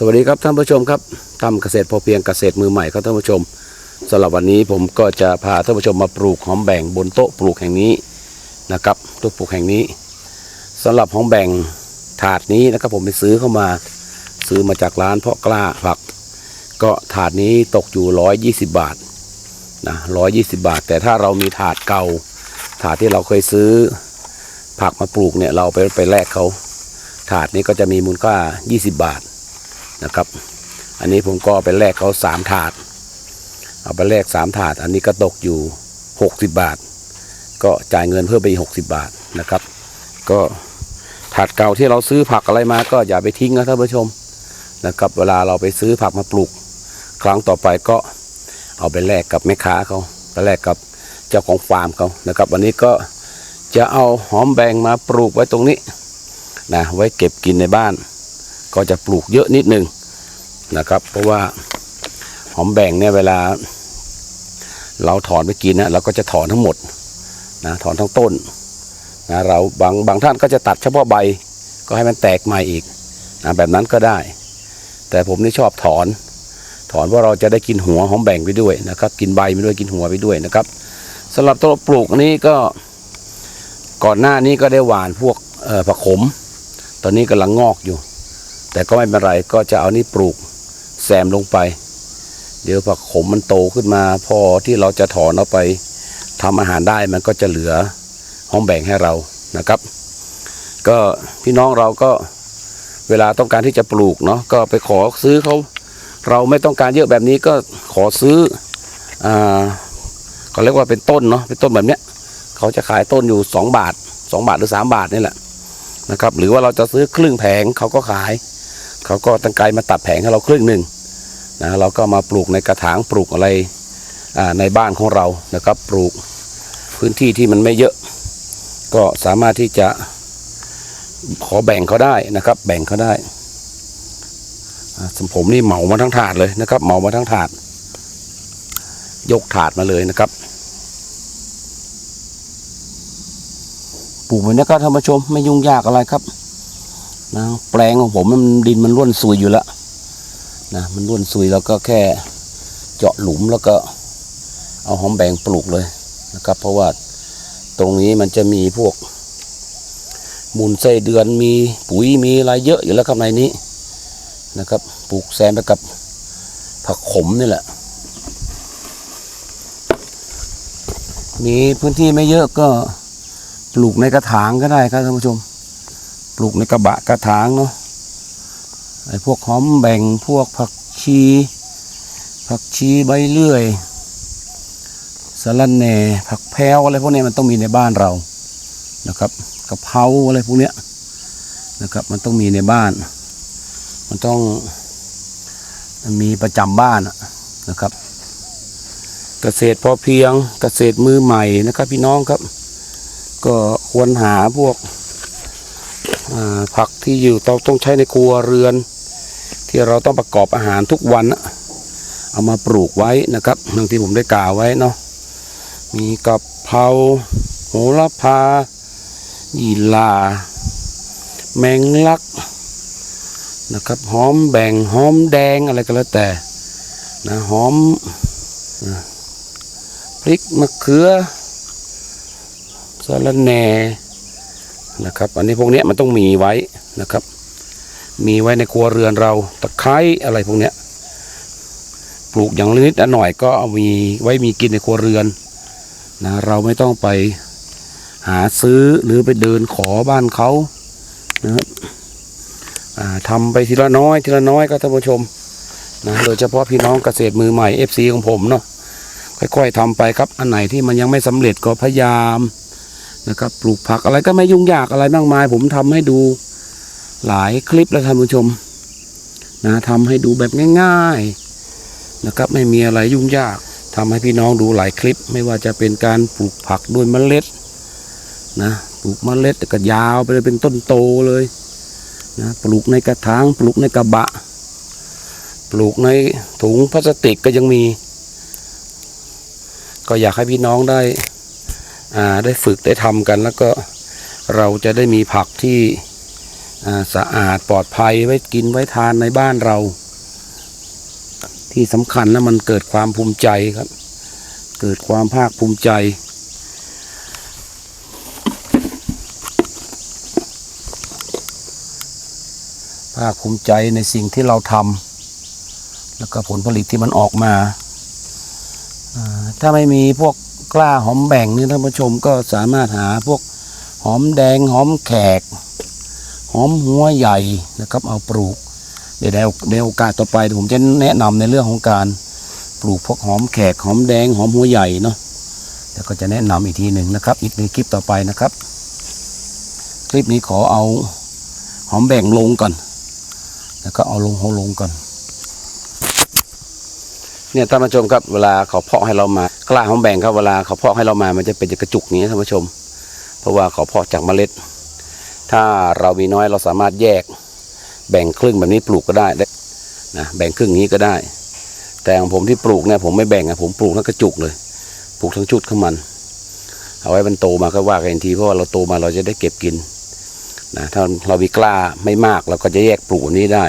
สวัสดีครับท่านผู้ชมครับทำเกษตรพอเพียงเกษตรมือใหม่ครับท่านผู้ชมสำหรับวันนี้ผมก็จะพาท่านผู้ชมมาปลูกหอมแบ่งบนโต๊ะปลูกแห่งนี้นะครับโต๊ะปลูกแห่งนี้สำหรับหอมแบ่งถาดนี้นะครับผมไปซื้อเข้ามาซื้อมาจากร้านเพาะกล้าผัก ก็ถาดนี้ตกอยู่ 120 บาทนะ120 บาท แต่ถ้าเรามีถาดเก่า ถาดที่เราเคยซื้อผักมาปลูกเนี่ยเราไปไปแลกเขาถาดนี้ก็จะมีมูลค่า 20 บาท นะครับ อันนี้ผมก็ไปแลกเขาสามถาด เอาไปแลกสามถาด อันนี้ก็ตกอยู่หกสิบบาท ก็จ่ายเงินเพิ่มไปหกสิบาทนะครับ ก็ถาดเก่าที่เราซื้อผักอะไรมาก็อย่าไปทิ้งนะท่านผู้ชมนะครับเวลาเราไปซื้อผักมาปลูก ครั้งต่อไปก็เอาไปแลกกับแม่ค้าเขาไปแลกกับเจ้าของฟาร์มเขานะครับ วันนี้ก็จะเอาหอมแบงมาปลูกไว้ตรงนี้นะไว้เก็บกินในบ้าน ก็จะปลูกเยอะนิดนึง นะครับ เพราะว่าหอมแบ่งเนี่ยเวลา เราถอนไปกินนะเราก็จะถอนทั้งหมดนะถอนทั้งต้นนะเราบางบางท่านก็จะตัดเฉพาะใบก็ให้มันแตกใหม่อีกนะแบบนั้นก็ได้ แต่ผมนี่ชอบถอน ถอนเพราะเราจะได้กินหัวหอมแบ่งไปด้วยนะครับ กินใบไปด้วยกินหัวไปด้วยนะครับสำหรับต้นปลูกนี้ก็ก่อนหน้านี้ก็ได้หว่านพวกผักขม ตอนนี้กำลังงอกอยู่ แต่ก็ไม่เป็นไรก็จะเอานี่ปลูก แซมลงไป เดี๋ยวผักขมมันโตขึ้นมา พอที่เราจะถอนเอาไปทำอาหารได้มันก็จะเหลือห้องแบ่งให้เรานะครับ ก็พี่น้องเราก็เวลาต้องการที่จะปลูกเนาะก็ไปขอซื้อเขาเราไม่ต้องการเยอะแบบนี้ก็ขอซื้ออ่าเขาเรียกว่าเป็นต้นเนาะเป็นต้นแบบเนี้ยเขาจะขายต้นอยู่สองบาทสองบาทหรือสามบาทนี่แหละนะครับ หรือว่าเราจะซื้อครึ่งแผงเขาก็ขาย เขาก็ตั้งไกลมาตัดแผงให้เราครึ่งหนึ่งนะเราก็มาปลูกในกระถางปลูกอะไรในบ้านของเรานะครับปลูกพื้นที่ที่มันไม่เยอะ ก็สามารถที่จะขอแบ่งเขาได้นะครับ แบ่งเขาได้สมผมนี่เหมามาทั้งถาดเลยนะครับ เหมามาทั้งถาด ยกถาดมาเลยนะครับปลูกแบบนี้ก็ท่านผู้ชมไม่ยุ่งยากอะไรครับ นะแปลงของผมมันดินมันร่วนซุยอยู่แล้วนะมันร่วนซุยแล้วก็แค่เจาะหลุมแล้วก็เอาหอมแบงปลูกเลยนะครับ เพราะว่าตรงนี้มันจะมีพวก มูลไส้เดือนมีปุ๋ยมีอะไรเยอะอยู่แล้วครับในนี้นะครับ ปลูกแซมไปกับผักขมนี่แหละ มีพื้นที่ไม่เยอะก็ปลูกในกระถางก็ได้ครับท่านผู้ชม ปลูกในกระบะกระถางเนาะไอ้พวกหอมแบ่งพวกผักชีผักชีใบเลื่อยสะระแหน่ผักแพรวอะไรพวกนี้มันต้องมีในบ้านเรานะครับกะเพราอะไรพวกเนี้ยนะครับ มันต้องมีในบ้าน มันต้องมีประจำบ้านนะครับ เกษตรพอเพียงเกษตรมือใหม่นะครับ พี่น้องครับ ก็ควรหาพวก ผักที่อยู่ต้องต้องใช้ในครัวเรือน ที่เราต้องประกอบอาหารทุกวันนะเอามาปลูกไว้นะครับดังที่ผมได้กล่าวไว้เนาะมีกะเพราโหระพายีลา แมงลักนะครับหอมแบ่งหอมแดงอะไรก็แล้วแต่นะหอมพริกมะเขือสะระแหน่ นะครับ อันนี้พวกนี้มันต้องมีไว้นะครับ มีไว้ในครัวเรือนเราตะไคร้อะไรพวกเนี้ยปลูกอย่างนิดหน่อยก็เอามีไว้มีกินในครัวเรือนนะเราไม่ต้องไปหาซื้อหรือไปเดินขอบ้านเขานะครับอ่าทำไปทีละน้อยทีละน้อยก็ท่านผู้ชมนะโดยเฉพาะพี่น้องเกษตรมือใหม่ FC ของผมเนาะค่อยๆทำไปครับ อันไหนที่มันยังไม่สำเร็จก็พยายาม นะครับ ปลูกผักอะไรก็ไม่ยุ่งยากอะไรมากมาย ผมทำให้ดูหลายคลิปแล้วท่านผู้ชม นะทำให้ดูแบบง่ายๆนะครับ ไม่มีอะไรยุ่งยากทำให้พี่น้องดูหลายคลิป ไม่ว่าจะเป็นการปลูกผักด้วยเมล็ดนะปลูกเมล็ดก็ยาวไปเลยเป็นต้นโตเลยนะปลูกในกระถางปลูกในกระบะ ปลูกในถุงพลาสติกก็ยังมี ก็อยากให้พี่น้องได้ ได้ฝึกได้ทำกันแล้วก็เราจะได้มีผักที่สะอาดปลอดภัยไว้กินไว้ทานในบ้านเรา ที่สำคัญนะมันเกิดความภูมิใจครับ เกิดความภาคภูมิใจภาคภูมิใจในสิ่งที่เราทำแล้วก็ผลผลิตที่มันออกมา ถ้าไม่มีพวก กล้าหอมแบ่งนี่ท่านผู้ชมก็สามารถหาพวกหอมแดงหอมแขก หอมหัวใหญ่นะครับเอาปลูก เดี๋ยวในโอกาสต่อไปผมจะแนะนำในเรื่องของการปลูกพวกหอมแขกหอมแดงหอมหัวใหญ่เนาะแล้วก็จะแนะนำอีกทีหนึ่งนะครับ อีกในคลิปต่อไปนะครับ คลิปนี้ขอเอาหอมแบ่งลงก่อน แล้วก็เอาลงเอาลงก่อน เนี่ยท่านผู้ชมครับเวลาเขาเพาะให้เรามากล้าหอมแบ่งครับเวลาเขาเพาะให้เรามามันจะเป็นกระจุกนี้ท่านผู้ชม เพราะว่าเขาเพาะจากเมล็ด ถ้าเรามีน้อยเราสามารถแยก แบ่งครึ่งแบบนี้ปลูกก็ได้นะแบ่งครึ่งนี้ก็ได้ แต่ของผมที่ปลูกเนี่ยผมไม่แบ่งอะผมปลูกทั้งกระจุกเลยปลูกทั้งชุดข้างมัน เอาไว้มันโตมาก็ว่ากันทีเพราะว่าเราโตมาเราจะได้เก็บกินนะถ้าเรามีกล้าไม่มากเราก็จะแยกปลูกแบบนี้ได้